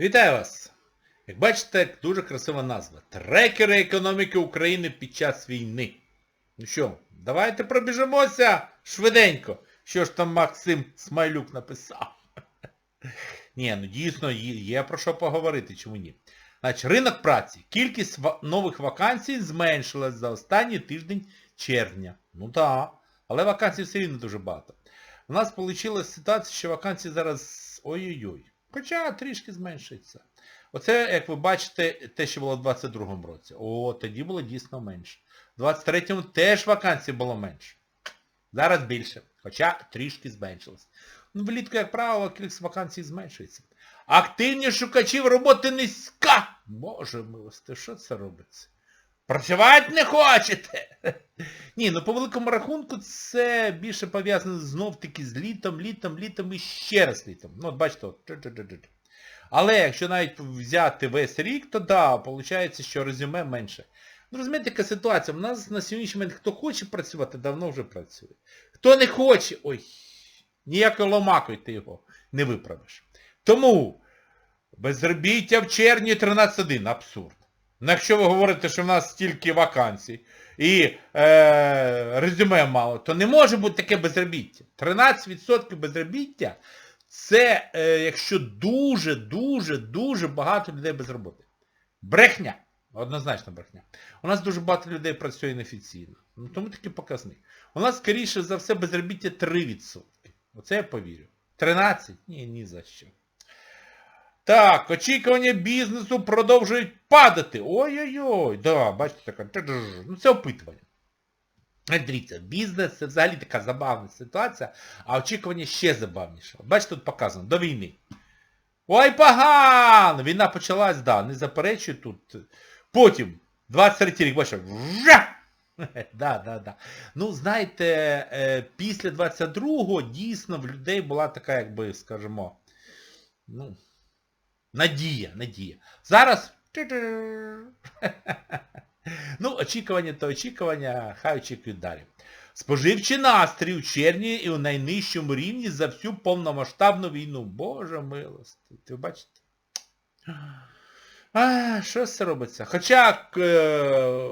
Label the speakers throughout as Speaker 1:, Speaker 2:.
Speaker 1: Вітаю вас! Як бачите, дуже красива назва. Трекери економіки України під час війни. Ну що, давайте пробіжимося швиденько. Що ж там Максим Смайлюк написав? Ні, ну дійсно є, про що поговорити, чому ні. Значить, ринок праці. Кількість нових вакансій зменшилась за останній тиждень червня. Ну так, але вакансій все рівно дуже багато. У нас вийшла ситуація, що вакансії зараз ой-ой-ой. Хоча трішки зменшується. Оце, як ви бачите, те, що було в 22-му році. О, тоді було дійсно менше. В 23-му теж вакансій було менше. Зараз більше. Хоча трішки зменшилось. Ну, влітку, як правило, кількість вакансій зменшується. Активність шукачів роботи низька. Боже милости, що це робиться? Працювати не хочете? Ні, ну по великому рахунку це більше пов'язано знов-таки з літом, літом, літом і ще раз літом. Ну, от бачите, от. Але якщо навіть взяти весь рік, то да, виходить, що резюме менше. Ну, розумієте, яка ситуація? У нас на сьогоднішній момент хто хоче працювати, давно вже працює. Хто не хоче, ой, ніякою ломакою ти його не виправиш. Тому безробіття в червні 13.1. Абсурд. Ну, якщо ви говорите, що в нас стільки вакансій і е, резюме мало, то не може бути таке безробіття. 13% безробіття це е, якщо дуже, дуже, дуже багато людей без роботи. Брехня. Однозначно брехня. У нас дуже багато людей працює неофіційно. Ну, тому такий показник. У нас, скоріше за все, безробіття 3%. Оце я повірю. 13? Ні, ні за що. Так, очікування бізнесу продовжують падати. Ой-ой-ой, да, бачите, така. Ну це опитування. Е, Дивіться, бізнес це взагалі така забавна ситуація, а очікування ще забавніше. Бачите, тут показано, до війни. Ой, погано! Війна почалась, да, не заперечую тут. Потім, 23 рік, бачите, вжа! Да, да, да. Ну, знаєте, е, після 22-го дійсно в людей була така, якби, скажімо, ну, надія, надія. Зараз... Ну, очікування то очікування, хай очікують далі. Споживчий настрій у червні і у найнижчому рівні за всю повномасштабну війну. Боже милости. Ти бачите? А, що це робиться? Хоча е,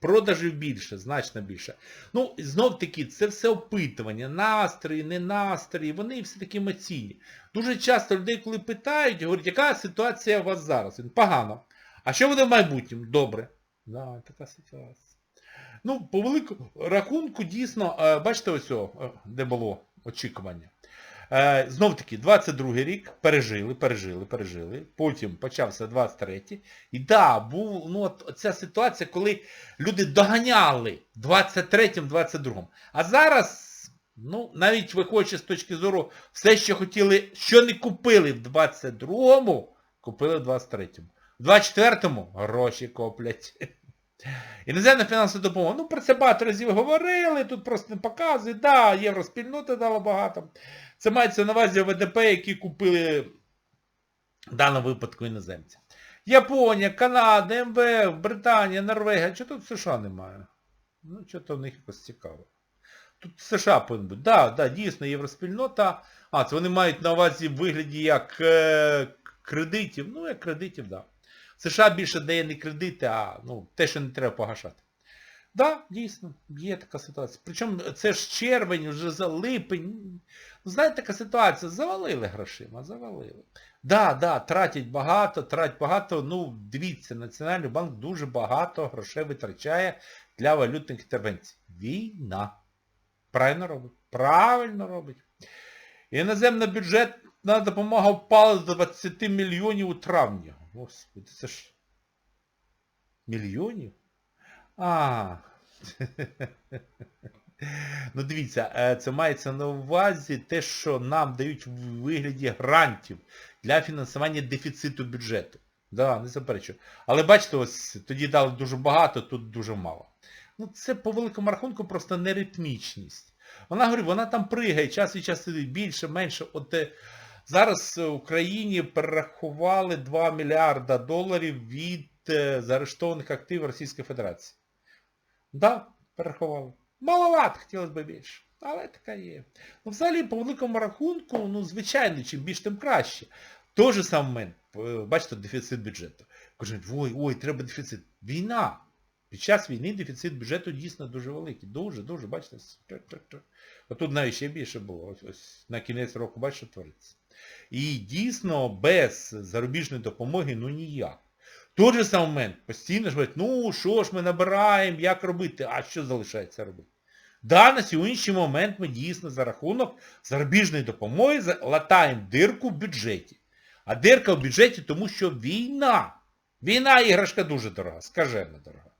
Speaker 1: продажів більше, значно більше. Ну, знов таки, це все опитування, настрої, не настрої, вони все таки емоційні. Дуже часто людей, коли питають, говорять, яка ситуація у вас зараз? Він, Погано. А що буде в майбутньому? Добре. Да, така ситуація. Ну, по великому рахунку, дійсно, е, бачите ось, о, де було очікування. Знов таки, 22 рік пережили, пережили, пережили. Потім почався 23-й. І да, був ну, от ця ситуація, коли люди доганяли в 23-м, 22-му. А зараз, ну, навіть виходячи з точки зору, все, що хотіли, що не купили в 22-му, купили в 23-му. В 24-му гроші коплять. Іноземна фінансова допомога. Ну, про це багато разів говорили, тут просто не показують. Да, євроспільнота дала багато. Це мається на увазі ВДП, які купили в даному випадку іноземці. Японія, Канада, МВФ, Британія, Норвегія. Чого тут США немає? Ну, що то в них якось цікаво. Тут США повинен бути. Да, да, дійсно, євроспільнота. А, це вони мають на увазі в вигляді як е, кредитів. Ну, як кредитів, так. Да. США більше дає не кредити, а ну, те, що не треба погашати. Так, да, дійсно, є така ситуація. Причому це ж червень, вже за липень. Ну, знаєте, така ситуація, завалили грошима, завалили. Да, да, тратять багато, тратять багато. Ну, дивіться, Національний банк дуже багато грошей витрачає для валютних інтервенцій. Війна. Правильно робить. Правильно робить. Іноземна бюджетна допомога впала з 20 мільйонів у травні. Господи, це ж мільйонів? А. Ну дивіться, е, це мається на увазі те, що нам дають в вигляді грантів для фінансування дефіциту бюджету. Да, не заперечую. Але бачите, ось тоді дали дуже багато, тут дуже мало. Ну це по великому рахунку просто неритмічність. Вона говорю, вона там пригає, час від часу більше, менше. От е, зараз Україні перерахували 2 мільярда доларів від е, заарештованих активів Російської Федерації. Так, да, перерахували. Маловато, хотілося б більше. Але така є. Ну, взагалі, по великому рахунку, ну, звичайно, чим більше, тим краще. той же самий момент, е, бачите, дефіцит бюджету. Кажуть, ой, ой, треба дефіцит. Війна. Під час війни дефіцит бюджету дійсно дуже великий. Дуже, дуже, бачите. Отут навіть ще більше було. Ось, ось на кінець року, бачите, що твориться. І дійсно без зарубіжної допомоги ну ніяк. Той же самий момент постійно ж говорять, ну що ж ми набираємо, як робити, а що залишається робити? Да, на сьогоднішній момент ми дійсно за рахунок зарубіжної допомоги латаємо дирку в бюджеті. А дирка в бюджеті, тому що війна. Війна іграшка дуже дорога, скажено дорога.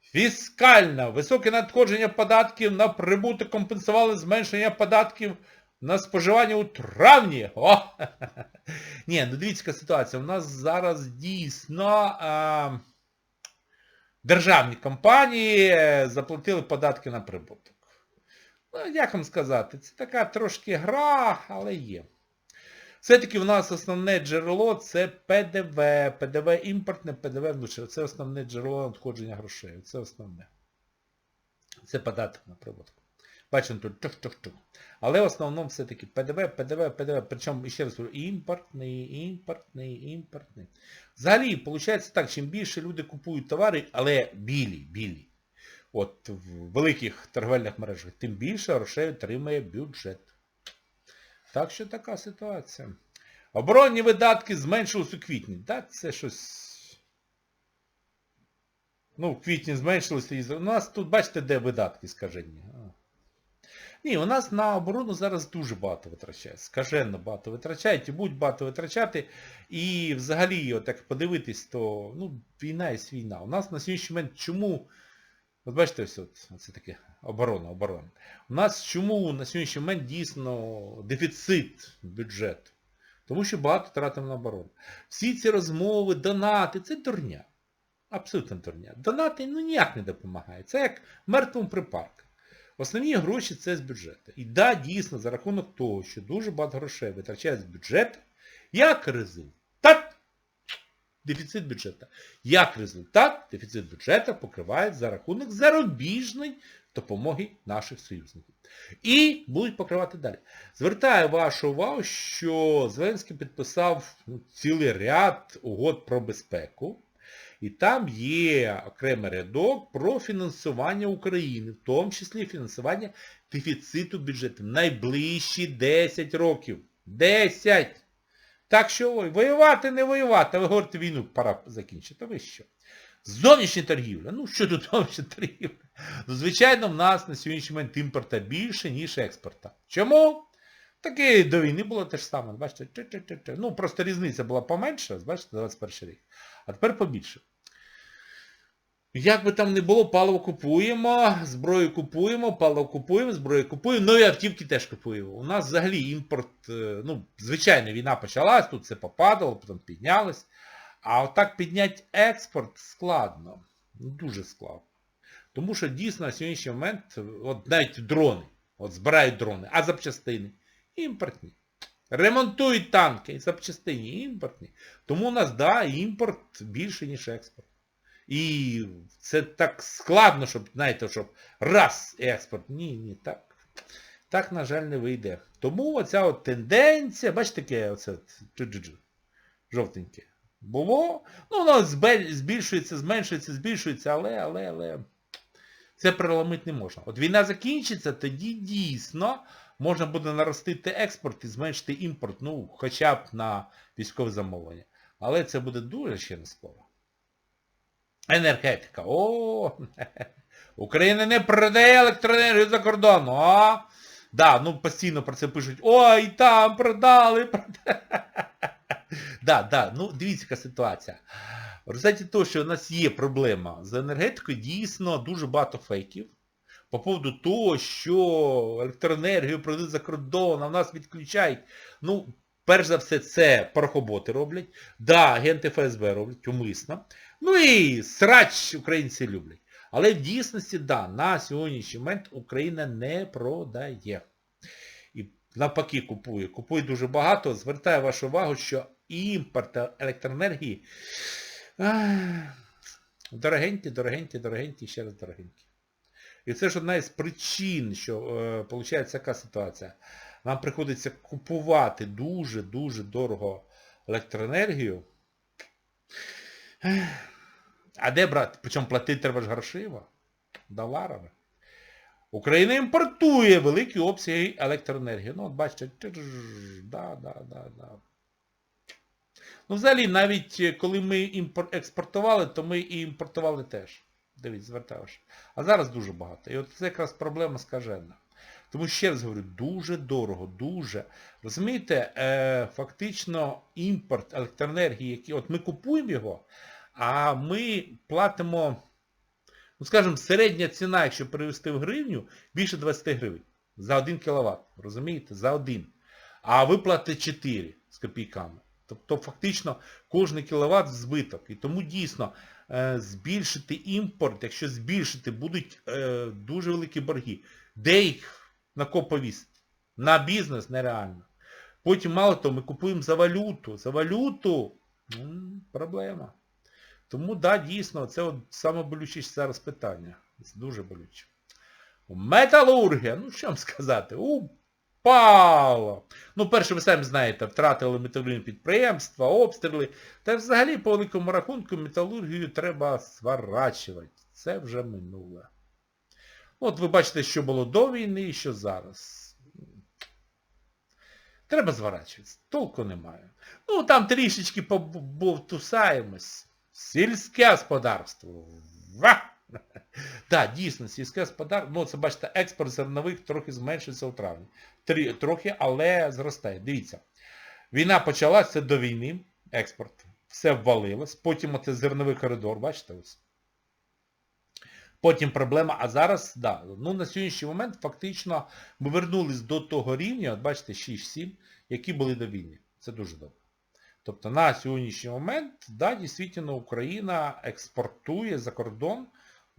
Speaker 1: Фіскальна. Високе надходження податків на прибуток компенсували зменшення податків на споживання у травні. О! Ні, ну дивіться, яка ситуація. У нас зараз дійсно а, державні компанії е, заплатили податки на прибуток. Ну, як вам сказати, це така трошки гра, але є. Все-таки в нас основне джерело це ПДВ, ПДВ імпортне, ПДВ внутрішнє. Це основне джерело надходження грошей. Це основне. Це податок на прибуток. Бачимо тут чух-чух-чух. Але в основному все-таки ПДВ, ПДВ, ПДВ. Причому, ще раз говорю, імпортний, імпортний, імпортний. Взагалі, виходить так, чим більше люди купують товари, але білі, білі. От в великих торговельних мережах, тим більше грошей отримає бюджет. Так що така ситуація. Оборонні видатки зменшились у квітні. Так, це щось. Ну, в квітні зменшилося. У нас тут, бачите, де видатки скажені. Ні, у нас на оборону зараз дуже багато витрачають. Скаженно багато витрачають і будуть багато витрачати. І взагалі, як подивитись, то ну, війна є війна. У нас на сьогоднішній момент чому... От бачите, ось от, це таке оборона, оборона. У нас чому на сьогоднішній момент дійсно дефіцит бюджету? Тому що багато тратимо на оборону. Всі ці розмови, донати, це дурня. Абсолютно дурня. Донати ну ніяк не допомагають. Це як мертвому припарка. Основні гроші це з бюджету. І да, дійсно, за рахунок того, що дуже багато грошей витрачають з бюджету, як результат дефіцит бюджету. Як результат, дефіцит бюджету покривають за рахунок зарубіжної допомоги наших союзників. І будуть покривати далі. Звертаю вашу увагу, що Зеленський підписав ну, цілий ряд угод про безпеку. І там є окремий рядок про фінансування України, в тому числі фінансування дефіциту бюджету. Найближчі 10 років. 10! Так що воювати, не воювати, а ви говорите, війну пора закінчити. Ви що? Зовнішня торгівля. Ну, що тут зовнішня торгівля? Ну, звичайно, в нас на сьогоднішній момент імпорта більше, ніж експорта. Чому? Таке до війни було те ж саме. Бачите, чи-чи-чи-чи. Ну, просто різниця була поменша, бачите, 21 рік. А тепер побільше. Як би там не було, паливо купуємо, зброю купуємо, паливо купуємо, зброю купуємо, ну і автівки теж купуємо. У нас взагалі імпорт, е, ну, звичайно, війна почалась, тут це попадало, потім піднялось. А отак підняти експорт складно. Ну, дуже складно. Тому що дійсно на сьогоднішній момент, от навіть дрони, от збирають дрони, а запчастини імпортні. Ремонтують танки, запчастини імпортні. Тому у нас, да, імпорт більше, ніж експорт. І це так складно, щоб, знаєте, щоб раз експорт. Ні, ні, так. Так, на жаль, не вийде. Тому оця от тенденція, бачите, таке оце жовтеньке. Було. Ну, воно збільшується, зменшується, збільшується, але, але, але. Це переламити не можна. От війна закінчиться, тоді дійсно можна буде наростити експорт і зменшити імпорт, ну, хоча б на військове замовлення. Але це буде дуже ще не скоро. Енергетика. О, Україна не продає електроенергію за кордон. О, да, ну постійно про це пишуть. Ой, там продали, продали. Да, да, ну дивіться, яка ситуація. В результаті того, що у нас є проблема з енергетикою, дійсно дуже багато фейків. По поводу того, що електроенергію продають за кордон, а в нас відключають. Ну, перш за все, це порохоботи роблять. Да, агенти ФСБ роблять умисно. Ну і срач українці люблять. Але в дійсності, да, на сьогоднішній момент Україна не продає. І навпаки купує. Купує дуже багато. Звертаю вашу увагу, що імпорт електроенергії дорогенькі, дорогенькі, дорогенькі, ще раз дорогенькі. І це ж одна із причин, що виходить така ситуація. Нам приходиться купувати дуже-дуже дорого електроенергію. А де брати? Причому платити треба ж грошима, доларами. Україна імпортує великі обсяги електроенергії. Ну, от бачите, да, да, да, да. Ну, взагалі, навіть е, коли ми експортували, то ми і імпортували теж. Дивіться, звертаєш. А зараз дуже багато. І от це якраз проблема скажена. Тому ще раз говорю, дуже дорого, дуже. Розумієте, е, фактично імпорт електроенергії, який, от ми купуємо його, а ми платимо, ну скажімо, середня ціна, якщо перевести в гривню, більше 20 гривень. За 1 кВт. Розумієте? За один. А ви платите 4 з копійками. Тобто фактично кожний кіловат збиток. І тому дійсно збільшити імпорт, якщо збільшити, будуть е, дуже великі борги. Де їх на кого? На бізнес нереально. Потім, мало того, ми купуємо за валюту. За валюту проблема. Тому, да, дійсно, це от саме болючіше зараз питання. Дуже болюче. Металургія, ну що вам сказати, упало. Ну, перше, ви самі знаєте, втратили металургійні підприємства, обстріли. Та взагалі, по великому рахунку, металургію треба сворачувати. Це вже минуле. От ви бачите, що було до війни і що зараз. Треба зворачуватися. Толку немає. Ну, там трішечки побовтусаємось. Сільське господарство. Ва! Так, дійсно, сільське господарство, ну це бачите, експорт зернових трохи зменшився у травні. Трі, трохи, але зростає. Дивіться. Війна почалася до війни, експорт. Все ввалилось. Потім оце зерновий коридор, бачите ось. Потім проблема, а зараз, да, ну на сьогоднішній момент фактично ми вернулись до того рівня, от бачите, 6-7, які були до війни. Це дуже добре. Тобто на сьогоднішній момент, да, дійсно, Україна експортує за кордон,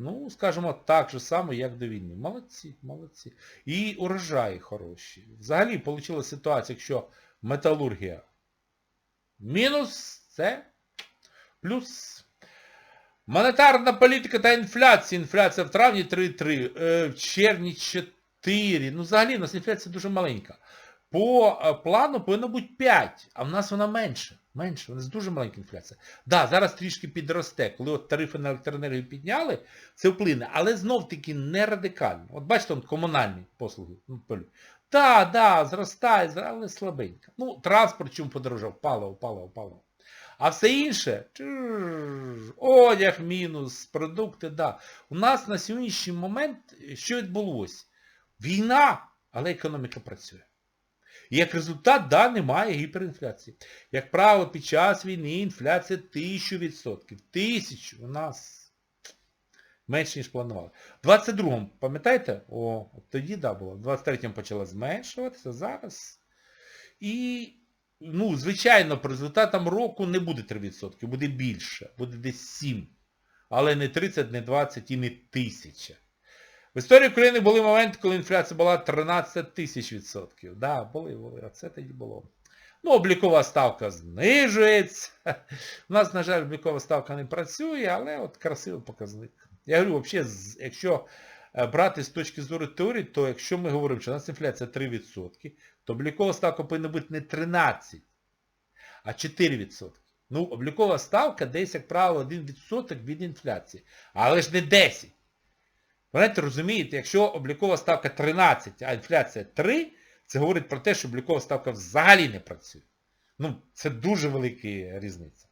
Speaker 1: ну, скажімо, так же само, як до війни. Молодці, молодці. І урожаї хороші. Взагалі, вийшла ситуація, якщо металургія мінус, це плюс. Монетарна політика та інфляція. Інфляція в травні 3,3, е, в червні 4. Ну, взагалі, у нас інфляція дуже маленька. По е, плану повинно бути 5, а в нас вона менше. Менше, у нас дуже маленька інфляція. Так, да, зараз трішки підросте. Коли от тарифи на електроенергію підняли, це вплине. Але знов-таки не радикально. От бачите, он комунальні послуги. Ну. Так, да, зростає, але слабенько. Ну, транспорт чому подорожав? Паливо, паливо, паливо. А все інше, одяг мінус, продукти, да. У нас на сьогоднішній момент що відбулося? Війна, але економіка працює. І як результат, да, немає гіперінфляції. Як правило, під час війни інфляція 1000%. Тисячу у нас менше, ніж планували. В 22-му, пам'ятаєте? О, тоді, да, було. В 23-му почала зменшуватися, зараз. І, ну, звичайно, по результатам року не буде 3%, буде більше, буде десь 7. Але не 30, не 20 і не 1000. В історії України були моменти, коли інфляція була 13 тисяч відсотків. Да, були, були, а це тоді було. Ну, облікова ставка знижується. У нас, на жаль, облікова ставка не працює, але от красивий показник. Я говорю, взагалі, якщо е, брати з точки зору теорії, то якщо ми говоримо, що у нас інфляція 3%, то облікова ставка повинна бути не 13, а 4%. Ну, облікова ставка десь, як правило, 1% від інфляції. Але ж не 10. Знаєте, розумієте, якщо облікова ставка 13, а інфляція 3, це говорить про те, що облікова ставка взагалі не працює. Ну, це дуже велика різниця.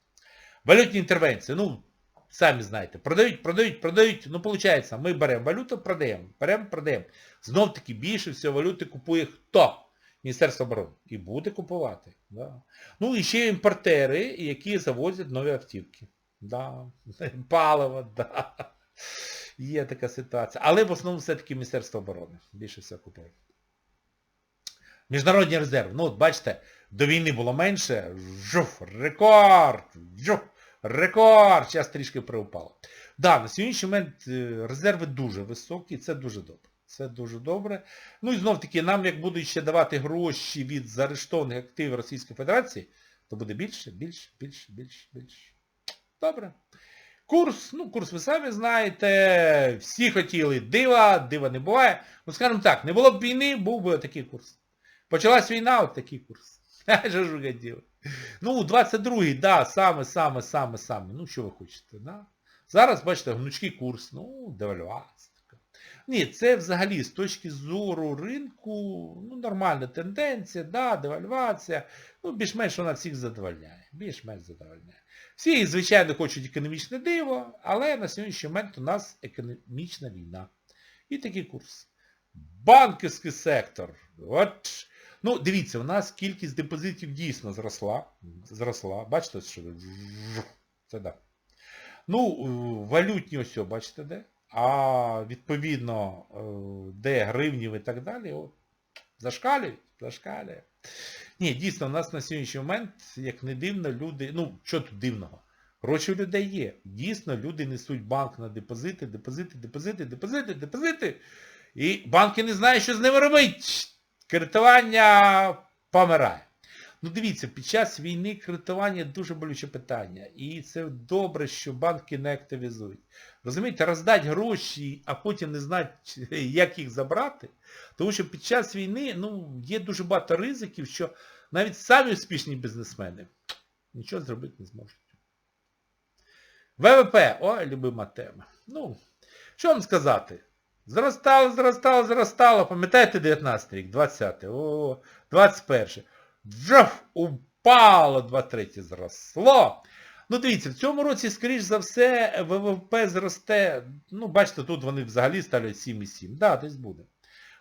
Speaker 1: Валютні інтервенції, ну, самі знаєте, продають, продають, продають, ну, виходить, ми беремо валюту, продаємо, беремо, продаємо. Знов таки більше всього валюти купує хто? Міністерство оборони. І буде купувати. Да. Ну і ще імпортери, які завозять нові автівки. Да. Паливо, да. Є така ситуація. Але в основному все-таки Міністерство оборони. Більше все купує. Міжнародні резерви. Ну от бачите, до війни було менше. Жуф, рекорд! Жуф, рекорд! Зараз трішки приупало. Да, на сьогоднішній момент е, резерви дуже високі, це дуже добре. Це дуже добре. Ну і знов таки, нам як будуть ще давати гроші від заарештованих активів Російської Федерації, то буде більше, більше, більше, більше, більше. Добре. Курс, ну курс ви самі знаєте, всі хотіли дива, дива не буває. Ну скажімо так, не було б війни, був би такий курс. Почалась війна, от такий курс. Що ж ви хотіли? Ну, 22-й, да, саме, саме, саме, саме. Ну, що ви хочете, да? Зараз, бачите, гнучкий курс, ну, девальвація. Ні, це взагалі з точки зору ринку, ну, нормальна тенденція, да, девальвація. Ну, більш-менш вона всіх задовольняє. Більш-менш задовольняє. Всі, звичайно, хочуть економічне диво, але на сьогоднішній момент у нас економічна війна. І такий курс. Банківський сектор. От. Ну, дивіться, у нас кількість депозитів дійсно зросла. Зросла. Бачите, що це да. Ну, валютні ось, бачите, де? А відповідно, е, де гривнів і так далі, от, зашкалюють, зашкалює. Ні, дійсно, у нас на сьогоднішній момент, як не дивно, люди, ну, що тут дивного? Гроші у людей є. Дійсно, люди несуть банк на депозити, депозити, депозити, депозити, депозити. І банки не знають, що з ними робити. Кредитування помирає. Ну дивіться, під час війни кредитування дуже болюче питання. І це добре, що банки не активізують. Розумієте, роздати гроші, а потім не знати, як їх забрати. Тому що під час війни ну, є дуже багато ризиків, що навіть самі успішні бізнесмени нічого зробити не зможуть. ВВП, о, любима тема. Ну, що вам сказати? Зростало, зростало, зростало. Пам'ятаєте 19 рік, 20, о, 21. Джоф, упало, 23 зросло. Ну дивіться, в цьому році, скоріш за все, ВВП зросте, ну бачите, тут вони взагалі ставлять 7,7. Так, да, десь буде.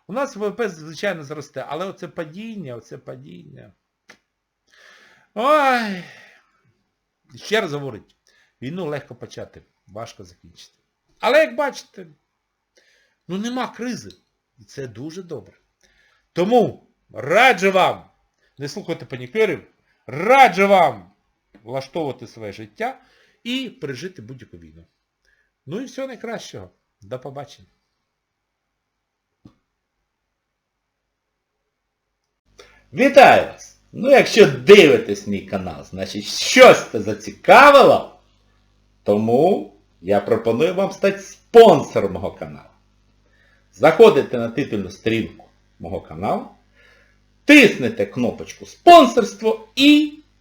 Speaker 1: У нас ВВП, звичайно, зросте, але оце падіння, оце падіння. Ой. Ще раз говорить, війну легко почати, важко закінчити. Але як бачите, ну нема кризи. І це дуже добре. Тому раджу вам, не слухайте панікерів, раджу вам влаштовувати своє життя і пережити будь-яку війну. Ну і всього найкращого. До побачення.
Speaker 2: Вітаю вас! Ну, якщо дивитесь мій канал, значить щось це зацікавило, тому я пропоную вам стати спонсором мого каналу. Заходите на титульну сторінку мого каналу, тиснете кнопочку спонсорство і